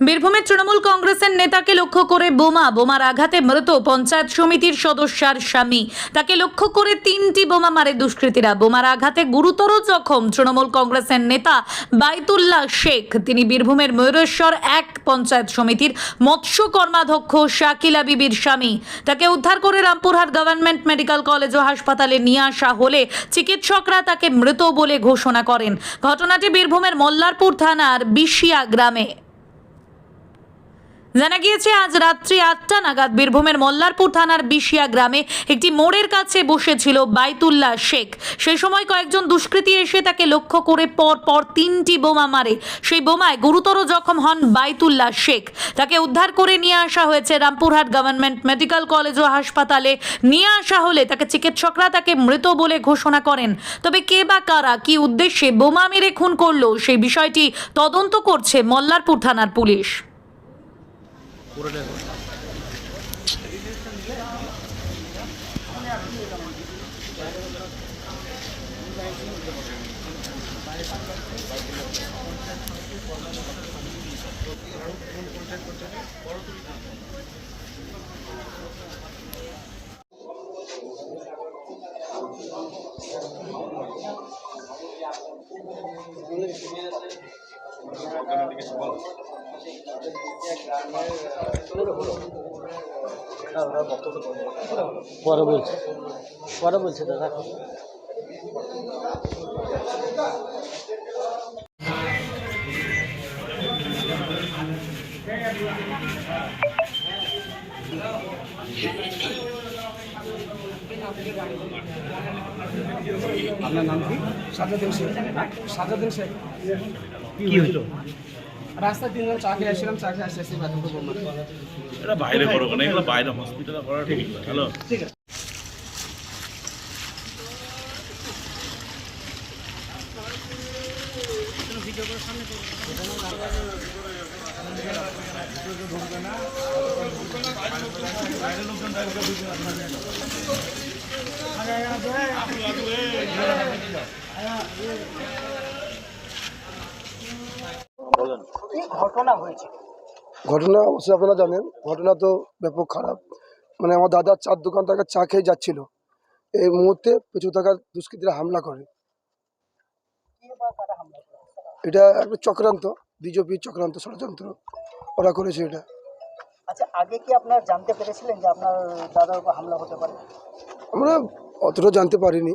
বীরভূমের তৃণমূল কংগ্রেসের নেতাকে লক্ষ্য করে বোমা, বোমার আঘাতে মৃত পঞ্চায়েত সমিতির সদস্যার স্বামী। তাকে লক্ষ্য করে তিনটি বোমা মারে দুষ্কৃতীরা। বোমার আঘাতে গুরুতর জখম তৃণমূল কংগ্রেসের নেতা বাইতুল্লাহ শেখ। তিনি বীরভূমের ময়ূরেশ্বর এক পঞ্চায়েত সমিতির মৎস্য কর্মাধ্যক্ষ শাকিলা বিবির স্বামী। তাকে উদ্ধার করে রামপুরহাট গভর্নমেন্ট মেডিকেল কলেজ ও হাসপাতালে নিয়ে আসা হলে চিকিৎসকরা তাকে মৃত বলে ঘোষণা করেন। ঘটনাটি বীরভূমের মল্লারপুর থানার বিশিয়া গ্রামে। জানা গিয়েছে, আজ রাত্রি আটটা নাগাদ বীরভূমের মল্লারপুর থানার বিশিয়া গ্রামে একটি মোড়ের কাছে বসেছিল বাইতুল্লাহ শেখ। সেই সময় কয়েকজন দুষ্কৃতী এসে তাকে লক্ষ্য করে পর পর তিনটি বোমা মারে। সেই বোমায় গুরুতর জখম হন বাইতুল্লাহ শেখ। তাকে উদ্ধার করে নিয়ে আসা হয়েছে রামপুরহাট গভর্নমেন্ট মেডিকেল কলেজ ও হাসপাতালে। নিয়ে আসা হলে তাকে চিকিৎসকরা তাকে মৃত বলে ঘোষণা করেন। তবে কে বা কারা কি উদ্দেশ্যে বোমা মেরে খুন করল, সেই বিষয়টি তদন্ত করছে মল্লারপুর থানার পুলিশ। পুরোটাই হবে কিছু বল? পরে বলছে। পরে বলছে দাদা। আপনার নাম কি? সাজাদিন শেখ কি হয়েছিল? রাস্তায় তিনজন চা খেয়ে আসছিলাম চা খেয়ে আসতে আসতে এটা বাইরে করো কেন এগুলো বাইরে হসপিটালে করা ঠিক হ্যালো ঘটনা হয়েছে? ঘটনা অবশ্যই আপনারা জানেন ঘটনা তো ব্যাপক খারাপ। মানে আমার দাদার চার দোকান থেকে চা খেয়ে যাচ্ছিল। এই মুহূর্তে পেছু থাকা দুষ্কৃতীরা হামলা করে। এটা একটা চক্রান্ত বিজেপির চক্রান্ত ষড়যন্ত্র। ওরা করেছে এটা। আচ্ছা আগে কি আপনার জানতে পেরেছিলেন যে আপনার দাদার উপর হামলা হতে পারে? আমরা অতটা জানতে পারিনি।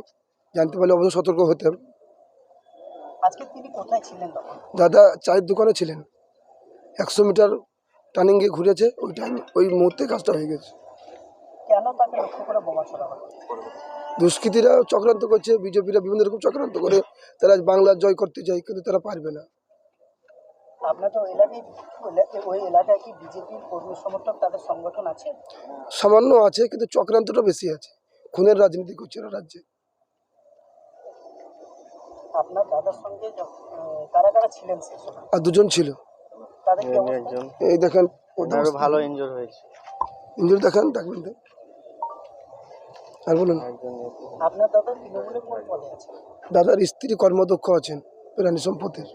জানতে পারলে অবশ্যই সতর্ক হতাম আজকে তিনি কোথায় ছিলেন দাদা চায়ের দোকানে ছিলেন। একশো মিটার টার্নিং গিয়ে ঘুরেছে ওই টাইম ওই মুহূর্তে কাজটা হয়ে গেছে। দুষ্কৃতীরা চক্রান্ত করছে বিজেপিরা বিভিন্ন রকম চক্রান্ত করে তারা বাংলা জয় করতে চায় কিন্তু তারা পারবে না। আপনার তো এলাকায় ওই এলাকায় কি বিজেপির কর্মী তাদের সংগঠন আছে? সামান্য আছে কিন্তু চক্রান্তটা বেশি আছে। খুনের রাজনীতি করছে ওরা রাজ্যে। আর দুজন ছিল। এই দেখেন ভালো এনজয় হয়েছে। ইঞ্জুরি দেখান ডাকবেন তো আর বলুন। আপনার দাদা তৃণমূলে কোন পদে আছে? দাদার স্ত্রী কর্মদক্ষ আছেন প্রাণী সম্পদের।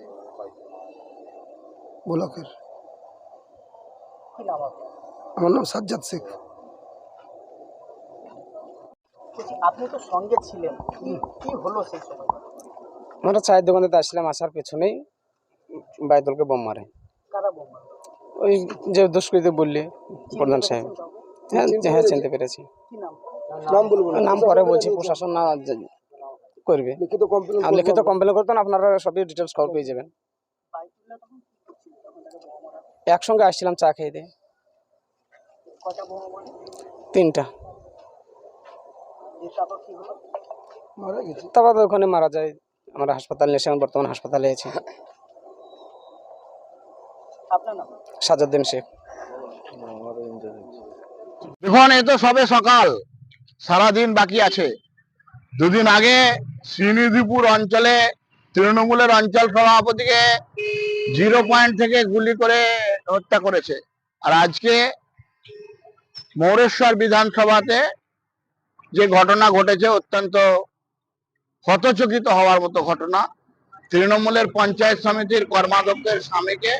ব্লকের। আমার নাম সাজ্জাদ শেখ। আপনি তো সঙ্গে ছিলেন। কি হলো সেই সময়? আমরা চায়ের দোকানে আসছিলাম আসার পেছনেই বাইদলকে বোম মারে। ওই যে দুষ্কৃতি বললি প্রধান সাহেব। হ্যাঁ হ্যাঁ চিনতে পেরেছি। নাম নাম বলব নাম পরে বলছি প্রশাসন না করবে। লিখিত কমপ্লেন আর লিখিত কমপ্লেন করতেন আপনারা সবই ডিটেলস খবর পেয়ে যাবেন। একসঙ্গে আসছিলাম চা খেয়ে দিয়ে তিনটা। তারপর ওখানে মারা যায় আমরা হাসপাতালে এসে এখন বর্তমান হাসপাতালে আছি। সাজাদ্দিন শেখ। দেখুন এই তো সবে সকাল। সারাদিন বাকি আছে। দুদিন আগে শ্রীনিধিপুর অঞ্চলে তৃণমূলের অঞ্চল সভাপতিকে জিরো পয়েন্ট থেকে গুলি করে হত্যা করেছে। আর আজকে মৌরেশ্বর বিধানসভাতে যে ঘটনা ঘটেছে, অত্যন্ত হতচকিত হওয়ার মতো ঘটনা। তৃণমূলের পঞ্চায়েত সমিতির কর্মাধ্যক্ষের স্বামীকে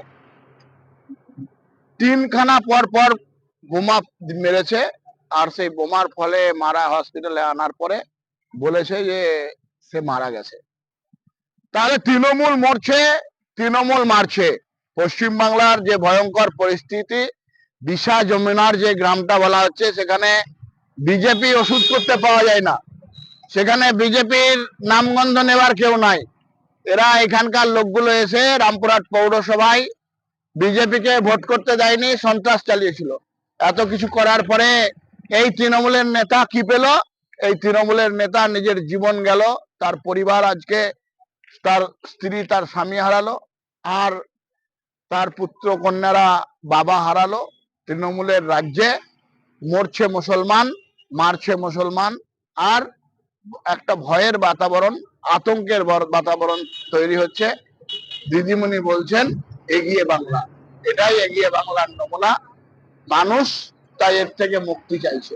তিনখানা পর পর বোমা মেরেছে আর সেই বোমার ফলে মারা হসপিটালে আনার পরে বলেছে যে সে মারা গেছে। তাহলে তৃণমূল মরছে, তৃণমূল মারছে। পশ্চিমবাংলার যে ভয়ঙ্কর পরিস্থিতি দিশা যমুনার যে গ্রামটা বলা হচ্ছে, সেখানে বিজেপি ওষুধ করতে পাওয়া যায় না। সেখানে বিজেপির নামগন্ধ নেওয়ার কেউ নাই। এরা এখানকার লোকগুলো এসে রামপুরহাট পৌরসভায় বিজেপিকে ভোট করতে দেয়নি, সন্ত্রাস চালিয়েছিল। এত কিছু করার পরে এই তৃণমূলের নেতা কি পেল? এই তৃণমূলের নেতা নিজের জীবন গেল, তার পরিবার আজকে তার স্ত্রী, তার স্বামী হারালো, আর তার পুত্র, কন্যারা বাবা হারালো। তৃণমূলের রাজ্যে মরছে মুসলমান, মারছে মুসলমান, আর একটা ভয়ের বাতাবরণ, আতঙ্কের বর- বাতাবরণ তৈরি হচ্ছে। দিদিমণি বলছেন এগিয়ে বাংলা। এটাই এগিয়ে বাংলার নমুনা। মানুষ তাই এর থেকে মুক্তি চাইছে।